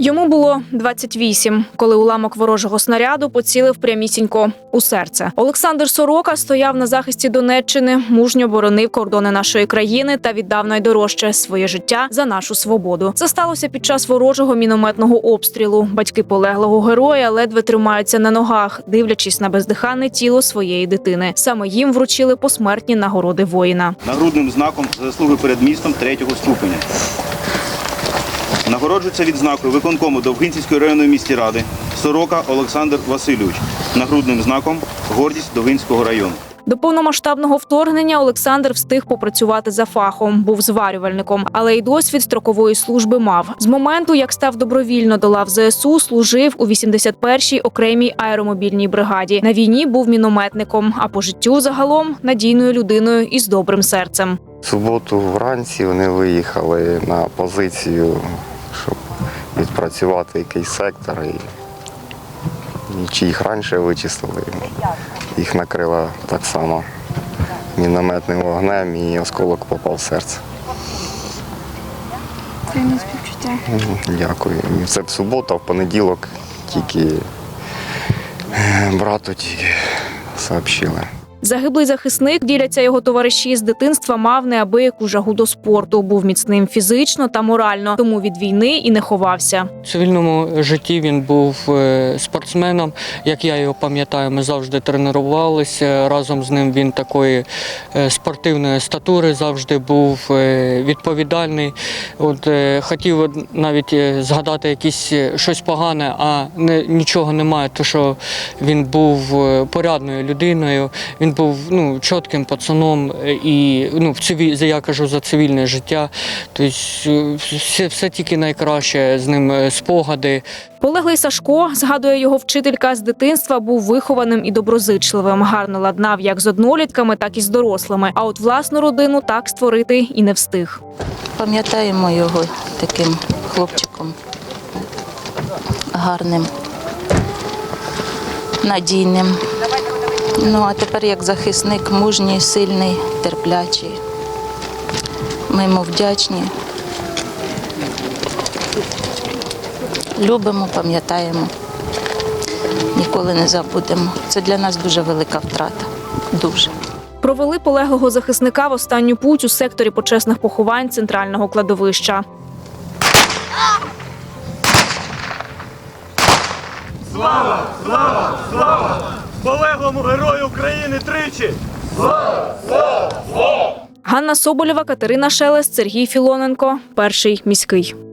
Йому було 28, коли уламок ворожого снаряду поцілив прямісінько у серце. Олександр Сорока стояв на захисті Донеччини, мужньо боронив кордони нашої країни та віддав найдорожче своє життя за нашу свободу. Це сталося під час ворожого мінометного обстрілу. Батьки полеглого героя ледве тримаються на ногах, дивлячись на бездиханне тіло своєї дитини. Саме їм вручили посмертні нагороди воїна. нагрудним знаком заслуги перед містом третього ступеня. Нагороджується відзнакою виконкому Довгинцівської районної міської ради Сорока Олександр Васильович. Нагрудним знаком гордість Довгинського району. До повномасштабного вторгнення Олександр встиг попрацювати за фахом, був зварювальником, але й досвід строкової служби мав. З моменту, як став добровільно до лав ЗСУ, служив у 81-й окремій аеромобільній бригаді. На війні був мінометником, а по життю загалом надійною людиною із добрим серцем. В суботу вранці вони виїхали на позицію, щоб відпрацювати якийсь сектор. І, чи їх раніше вичислили, їх накрило так само мінометним вогнем і осколок попав в серце. Приймі співчуття. Дякую. І це в суботу, а в понеділок тільки е, брату тільки сообщили. Загиблий захисник діляться його товариші з дитинства. Мав неабияку жагу до спорту. Був міцним фізично та морально, тому від війни і не ховався. В цивільному житті він був е, спортсменом. Як я його пам'ятаю, ми завжди тренувалися. Разом з ним він такої е, спортивної статури завжди був е, відповідальний. От е, хотів навіть згадати якісь щось погане, а не, нічого немає, тому що він був порядною людиною. Він був ну, чітким пацаном і ну, в циві... я кажу за цивільне життя. Тобто все, все тільки найкраще з ним спогади. Полеглий Сашко, згадує його вчителька з дитинства, був вихованим і доброзичливим. Гарно ладнав як з однолітками, так і з дорослими. А от власну родину так створити і не встиг. Пам'ятаємо його таким хлопчиком гарним, надійним. Ну, а тепер як захисник мужній, сильний, терплячий. Ми йому вдячні. Любимо, пам'ятаємо, ніколи не забудемо. Це для нас дуже велика втрата. Дуже. Провели полеглого захисника в останню путь у секторі почесних поховань центрального кладовища. Слава, слава, слава! полеглому герою України тричі. Ганна Соболєва, Катерина Шелест, Сергій Філоненко. Перший міський.